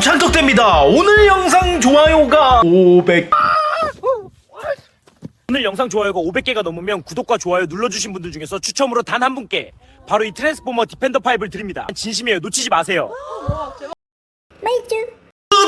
찰떡됩니다. 오늘 영상 좋아요가 500. 오늘 영상 좋아요가 500개가 넘으면 구독과 좋아요 눌러주신 분들 중에서 추첨으로 단 한 분께 바로 이 트랜스포머 디펜더 5를 드립니다. 진심이에요. 놓치지 마세요.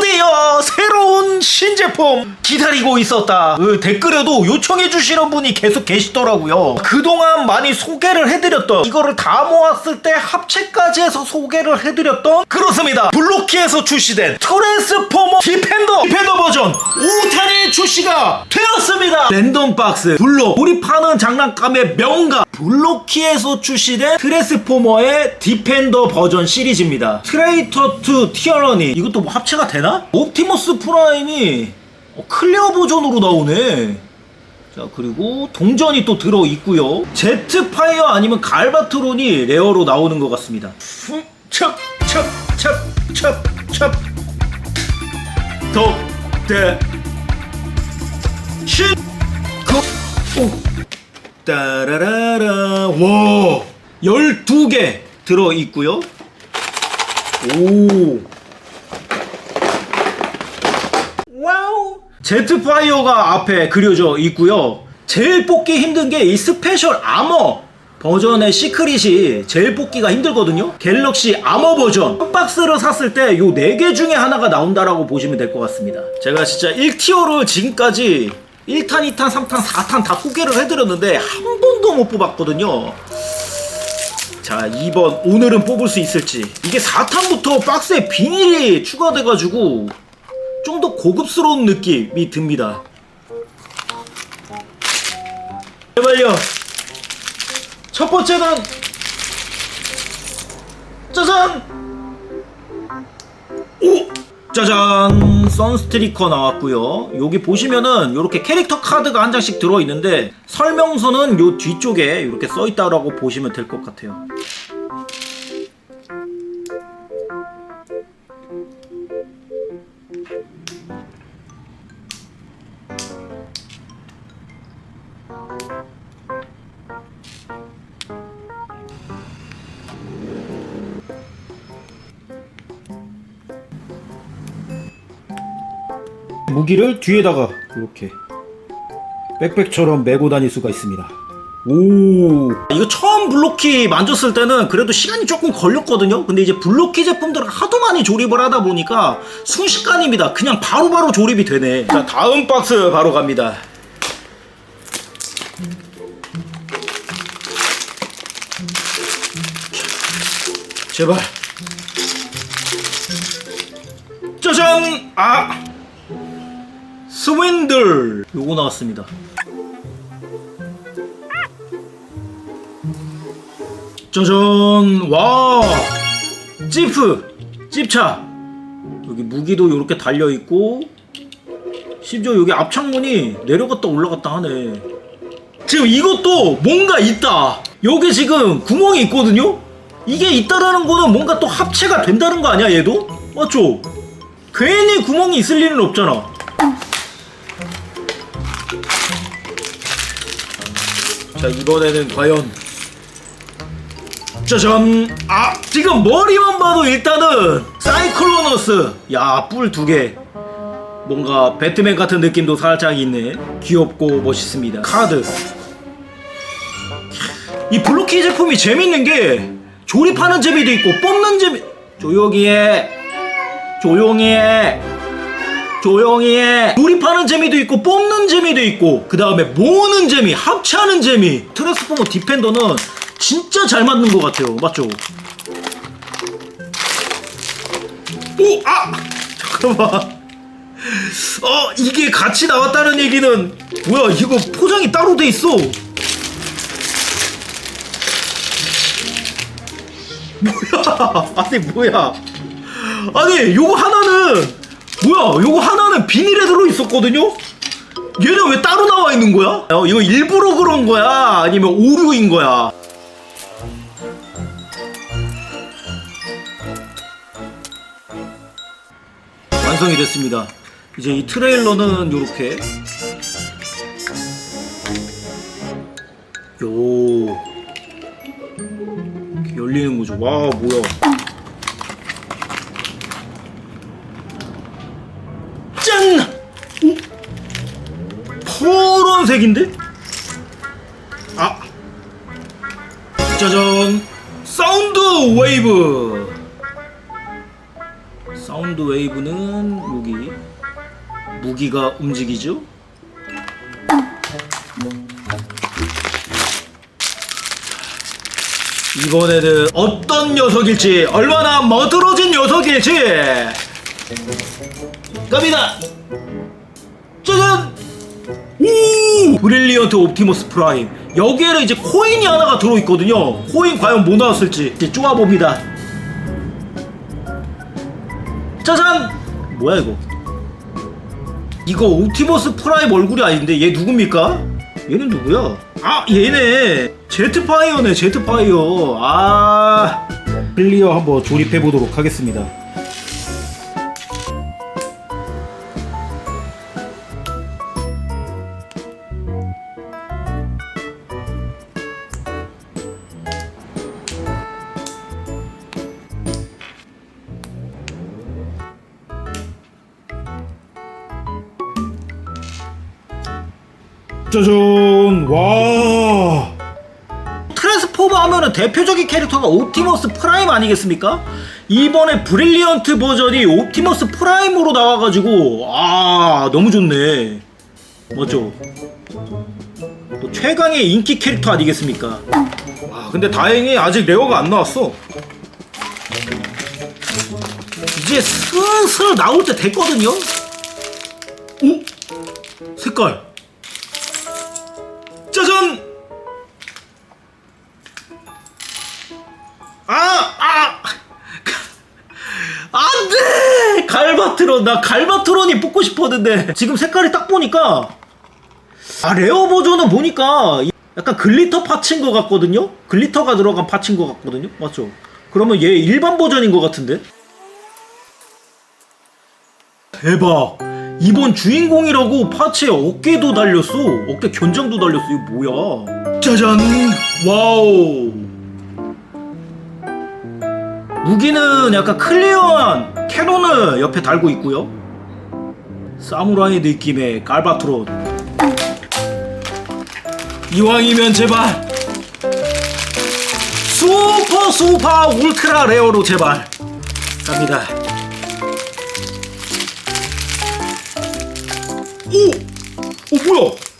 드디어 새로운 신제품 기다리고 있었다. 그 댓글에도 요청해 주시는 분이 계속 계시더라고요. 그동안 많이 소개를 해드렸던 이거를 다 모았을 때 합체까지 해서 소개를 해드렸던 그렇습니다. 블로키에서 출시된 트랜스포머 디펜더 디펜더 버전 5탄이 출시가 되었습니다. 랜덤 박스 블록 우리 파는 장난감의 명가 블로키에서 출시된 트랜스포머의 디펜더 버전 시리즈입니다. 트레이터 2 티어러니 이것도 뭐 합체가 되나? 옵티머스 프라임이 어, 클리어 버전으로 나오네. 자 그리고 동전이 또 들어 있고요. 제트파이어 아니면 갈바트론이 레어로 나오는 것 같습니다. 첩첩첩첩첩 덕대 신 고! 오! 따라라라 와 12개 들어 있고요. 오 와우 제트파이어가 앞에 그려져 있고요. 제일 뽑기 힘든 게 이 스페셜 아머 버전의 시크릿이 제일 뽑기가 힘들거든요. 갤럭시 아머 버전 한 박스를 샀을 때 요 4개 중에 하나가 나온다라고 보시면 될 것 같습니다. 제가 진짜 1티어를 지금까지 1탄, 2탄, 3탄, 4탄 다 소개를 해드렸는데 한 번도 못 뽑았거든요. 자 2번 오늘은 뽑을 수 있을지. 이게 4탄부터 박스에 비닐이 추가돼가지고 좀 더 고급스러운 느낌이 듭니다. 제발요. 첫 번째는 짜잔! 오 짜잔! 선스트리커 나왔고요. 여기 보시면은 이렇게 캐릭터 카드가 한 장씩 들어있는데 설명서는 요 뒤쪽에 이렇게 써있다라고 보시면 될 것 같아요 무기를 뒤에다가 이렇게 백팩처럼 메고 다닐 수가 있습니다. 오. 이거 처음 블로키 만졌을 때는 그래도 시간이 조금 걸렸거든요. 근데 이제 블로키 제품들을 하도 많이 조립을 하다 보니까 순식간입니다. 그냥 바로바로 조립이 되네. 자 다음 박스 바로 갑니다. 제발. 짜잔! 아 스윈들! 요거 나왔습니다. 짜잔! 와! 찌프! 찝차! 여기 무기도 이렇게 달려 있고 심지어 여기 앞창문이 내려갔다 올라갔다 하네. 지금 이것도 뭔가 있다! 여기 지금 구멍이 있거든요? 이게 있다라는 거는 뭔가 또 합체가 된다는 거 아니야 얘도? 맞죠? 괜히 구멍이 있을 일은 없잖아 자 이번에는 과연. 짜잔 아 지금 머리만 봐도 일단은 사이클로너스. 야 뿔 두 개. 뭔가 배트맨 같은 느낌도 살짝 있네. 귀엽고 멋있습니다. 카드. 이 블로키 제품이 재밌는 게 조립하는 재미도 있고 뽑는 재미 조용히 해. 조용히 해 조용히 해. 조립하는 재미도 있고 뽑는 재미도 있고 그 다음에 모으는 재미 합체하는 재미. 트랜스포머 디펜더는 진짜 잘 맞는 것 같아요. 맞죠? 오! 아! 잠깐만. 어 이게 같이 나왔다는 얘기는 뭐야? 이거 포장이 따로 돼 있어. 뭐야? 아니 뭐야? 아니 요거 하나는 뭐야 요거 하나는 비닐에 들어 있었거든요 얘는 왜 따로 나와 있는 거야? 어, 이거 일부러 그런 거야? 아니면 오류인 거야? 완성이 됐습니다. 이제 이 트레일러는 요렇게 요 이렇게 열리는 거죠. 와 뭐야? 저런 색인데? 아. 짜잔. 사운드 웨이브. 사운드 웨이브는 여기. 무기가 움직이죠? 이번에는 어떤 녀석일지 얼마나 멋들어진 녀석일지. 갑니다. 짜잔 오 브릴리언트 옵티머스 프라임. 여기에는 이제 코인이 하나가 들어있거든요. 코인 과연 뭐 나왔을지 이제 쪼아봅니다. 짜잔! 뭐야 이거? 이거 옵티머스 프라임 얼굴이 아닌데 얘 누굽니까? 얘는 누구야? 아 얘네! 제트파이어네 제트파이어. 아. 클리어 한번 조립해 보도록 하겠습니다 짜잔 와 트랜스포머 하면은 대표적인 캐릭터가 옵티머스 프라임 아니겠습니까? 이번에 브릴리언트 버전이 옵티머스 프라임으로 나와가지고 아 너무 좋네 맞죠? 또 최강의 인기 캐릭터 아니겠습니까? 와 근데 다행히 아직 레어가 안 나왔어 이제 슬슬 나올 때 됐거든요? 오? 색깔 아! 아! 안 돼! 갈바트론. 나 갈바트론이 뽑고 싶었는데. 지금 색깔이 딱 보니까. 아, 레어 버전은 보니까. 약간 글리터 파츠인 것 같거든요? 글리터가 들어간 파츠인 것 같거든요? 맞죠? 그러면 얘 일반 버전인 것 같은데? 대박! 이번 주인공이라고 파츠에 어깨도 달렸어. 어깨 견장도 달렸어. 이거 뭐야? 짜잔! 와우! 무기는 약간 클리어한 캐논을 옆에 달고 있고요. 사무라이 느낌의 갈바트론. 이왕이면 제발 슈퍼 슈퍼 울트라 레어로 제발 갑니다. 오! 어 뭐야?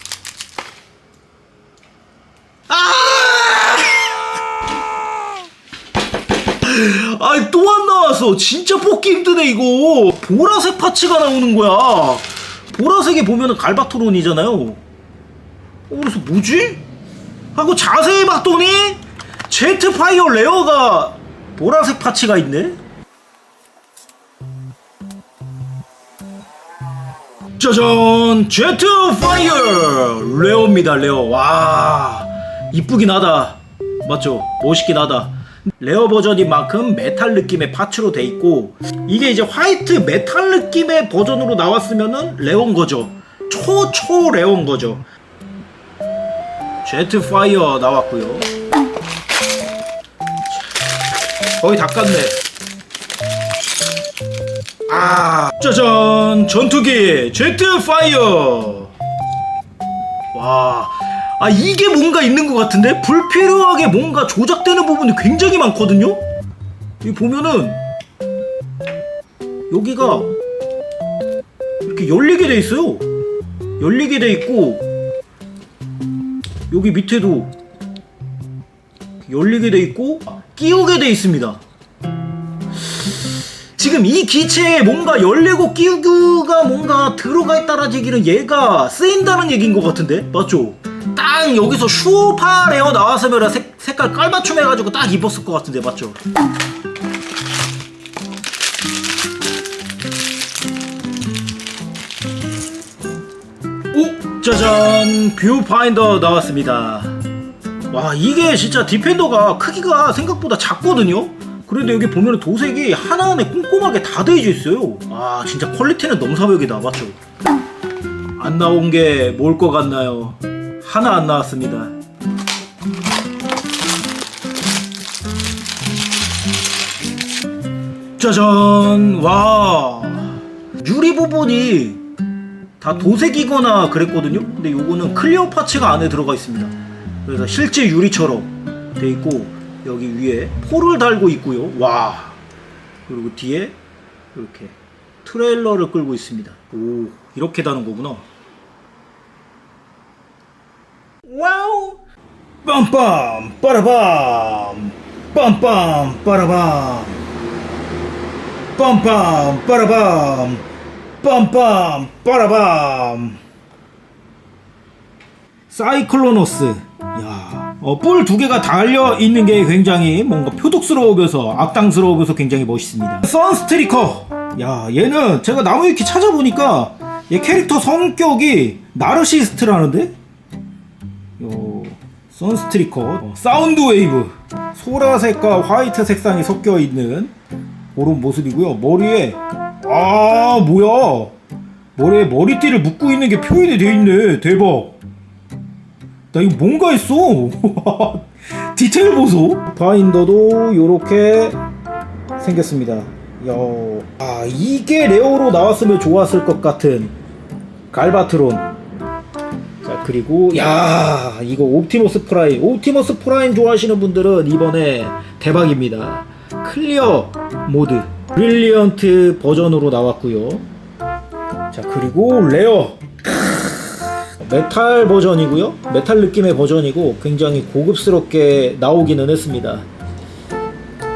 아! 아이 또안 나왔어. 진짜 뽑기 힘드네 이거. 보라색 파츠가 나오는 거야. 보라색에 보면은 갈바토론이잖아요. 어, 그래서 뭐지? 하고 자세히 봤더니 제트파이어 레어가 보라색 파츠가 있네. 짜잔 제트 파이어 레어입니다 레어 와 이쁘긴 하다 맞죠 멋있긴 하다 레어 버전인 만큼 메탈 느낌의 파츠로 돼 있고 이게 이제 화이트 메탈 느낌의 버전으로 나왔으면은 레어인 거죠. 초초 레어인 거죠. 제트 파이어 나왔고요. 거의 다 깠네. 아 짜잔. 전투기 제트 파이어. 와. 아 이게 뭔가 있는 것 같은데 불필요하게 뭔가 조작되는 부분이 굉장히 많거든요. 여기 보면은 여기가 이렇게 열리게 돼 있어요. 열리게 돼 있고 여기 밑에도 열리게 돼 있고 끼우게 돼 있습니다. 지금 이 기체에 뭔가 열리고 끼우기가 뭔가 들어가 있다는 얘기는 얘가 쓰인다는 얘기인 것 같은데 맞죠? 딱 여기서 슈퍼 레어 나왔으면 색, 색깔 깔맞춤 해가지고 딱 입었을 것 같은데 맞죠? 오 짜잔 뷰파인더 나왔습니다 와 이게 진짜 디펜더가 크기가 생각보다 작거든요 그런데 여기 보면 도색이 하나하나 꼼꼼하게 다 되어져 있어요 아 진짜 퀄리티는 넘사벽이다 맞죠? 안 나온 게 뭘 것 같나요? 하나 안 나왔습니다 짜잔 와 유리 부분이 다 도색이거나 그랬거든요. 근데 요거는 클리어 파츠가 안에 들어가 있습니다. 그래서 실제 유리처럼 돼 있고 여기 위에 폴을 달고 있고요. 와 그리고 뒤에 이렇게 트레일러를 끌고 있습니다. 오 이렇게 다는 거구나. 와우 빰빰 빠라밤 빰빰 빠라밤 빰빰 빠라밤 빰빰 빠라밤 사이클로노스 야, 어, 뿔두 개가 달려 있는 게 굉장히 뭔가 표독스러우면서 악당스러우면서 굉장히 멋있습니다. 선스트리커 야, 얘는 제가 나무 위키 찾아보니까 얘 캐릭터 성격이 나르시스트라는데? 요 선스트리커 어, 사운드 웨이브 소라색과 화이트 색상이 섞여 있는 그런 모습이고요. 머리에 아 뭐야 머리에 머리띠를 묶고 있는 게 표현이 돼 있네. 대박. 나 이거 뭔가 했어. 디테일 보소. 바인더도 이렇게 생겼습니다. 야, 아 이게 레어로 나왔으면 좋았을 것 같은 갈바트론. 자 그리고 야 이거 옵티머스 프라임. 옵티머스 프라임 좋아하시는 분들은 이번에 대박입니다. 클리어 모드. 브릴리언트 버전으로 나왔고요. 자 그리고 레어. 메탈 버전이고요. 메탈 느낌의 버전이고 굉장히 고급스럽게 나오기는 했습니다.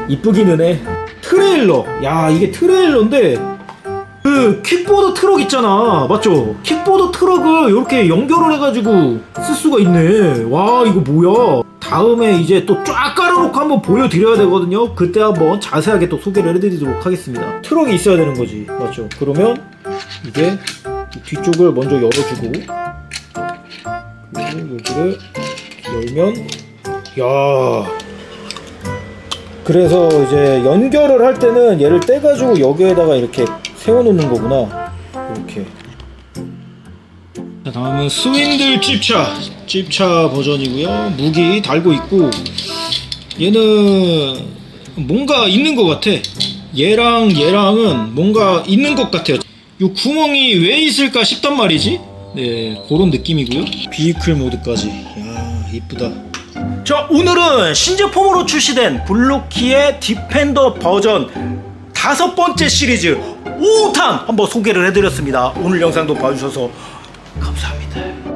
이쁘기는 해. 트레일러. 야 이게 트레일러인데 그 킥보드 트럭 있잖아. 맞죠? 킥보드 트럭을 이렇게 연결을 해가지고 쓸 수가 있네. 와 이거 뭐야? 다음에 이제 또 쫙 깔아놓고 한번 보여드려야 되거든요. 그때 한번 자세하게 또 소개를 해드리도록 하겠습니다. 트럭이 있어야 되는 거지. 맞죠? 그러면 이게 이 뒤쪽을 먼저 열어주고 그리고 여기를 열면 야. 그래서 이제 연결을 할 때는 얘를 떼가지고 여기에다가 이렇게 세워놓는 거구나. 이렇게. 자, 다음은 스윈들 찝차. 찝차 버전이고요. 무기 달고 있고 얘는 뭔가 있는 것 같아. 얘랑 얘랑은 뭔가 있는 것 같아요. 이 구멍이 왜 있을까 싶단 말이지. 네, 그런 느낌이고요. 비이클 모드까지. 야, 이쁘다. 자 오늘은 신제품으로 출시된 블루키의 디펜더 버전 다섯 번째 시리즈 5탄 한번 소개를 해드렸습니다. 오늘 영상도 봐주셔서 감사합니다